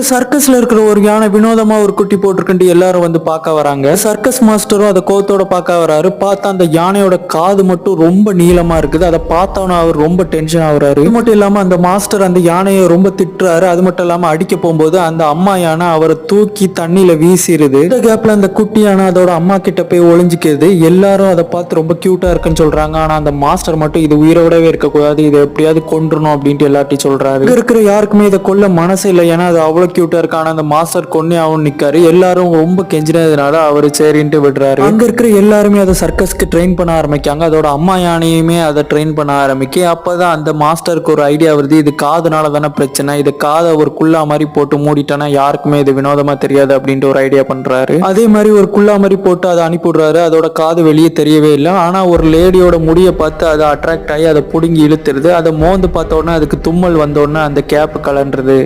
சர்க்கஸ்ல இருக்கிற ஒரு யானை வினோதமா ஒரு குட்டி போட்டிருக்குன்ட்டு எல்லாரும் வந்து பார்க்க வராங்க. சர்க்கஸ் மாஸ்டரும் அதை கோத்தோட பார்க்க வராரு. பார்த்தா அந்த யானையோட காது மட்டும் ரொம்ப நீளமா இருக்குது. அதை பார்த்தோன்னு அவர் ரொம்ப டென்ஷன் ஆகுறாரு. இது மட்டும் இல்லாம அந்த மாஸ்டர் அந்த யானையை ரொம்ப திட்டுறாரு. அது மட்டும் இல்லாம அடிக்க போகும்போது அந்த அம்மா யானை அவரை தூக்கி தண்ணியில வீசிடுது இந்த கேப்ல அந்த குட்டி யானை அதோட அம்மா கிட்ட போய் ஒளிஞ்சிக்கிறது. எல்லாரும் அதை பார்த்து ரொம்ப கியூட்டா இருக்குன்னு சொல்றாங்க. ஆனா அந்த மாஸ்டர் மட்டும் இது உயிரோடவே இருக்கக்கூடாது. இதை எப்படியாவது கொன்றணும் அப்படின்ட்டு எல்லாத்தையும் சொல்றாரு. இருக்கிற யாருக்குமே இதை கொல்ல மனசு இல்லை. ஏன்னா அது அவ்வளவு கியூட்டா அந்த மாஸ்டர் கொன்னே அவன் நிக்காரு. எல்லாரும் ரொம்ப கெஞ்சினதுனால அவர் சரின்ட்டு விடுறாரு. அங்க இருக்கிற எல்லாருமே அதை சர்க்கஸ்க்கு ட்ரெயின் பண்ண ஆரம்பிக்காங்க. அதோட அம்மா யானையுமே அதை ட்ரெயின் பண்ண ஆரம்பிக்க அப்பதான் அந்த மாஸ்டருக்கு ஒரு ஐடியா வருது. இது காதுனால தானே பிரச்சனை. இது காதை ஒரு குல்லா மாதிரி போட்டு மூடிட்டானா யாருக்குமே இது வினோதமா தெரியாது அப்படின்ட்டு ஒரு ஐடியா பண்றாரு. அதே மாதிரி ஒரு குல்லா மாதிரி போட்டு அதை அனுப்பிவிடுறாரு. அதோட காது வெளியே தெரியவே இல்லை. ஆனா ஒரு லேடியோட முடியை பார்த்து அதை அட்ராக்ட் ஆகி அதை பிடுங்கி இழுத்துருது. அதை மோந்து பார்த்த உடனே அதுக்கு தும்மல் வந்த உடனே அந்த கேப் கலன்றது.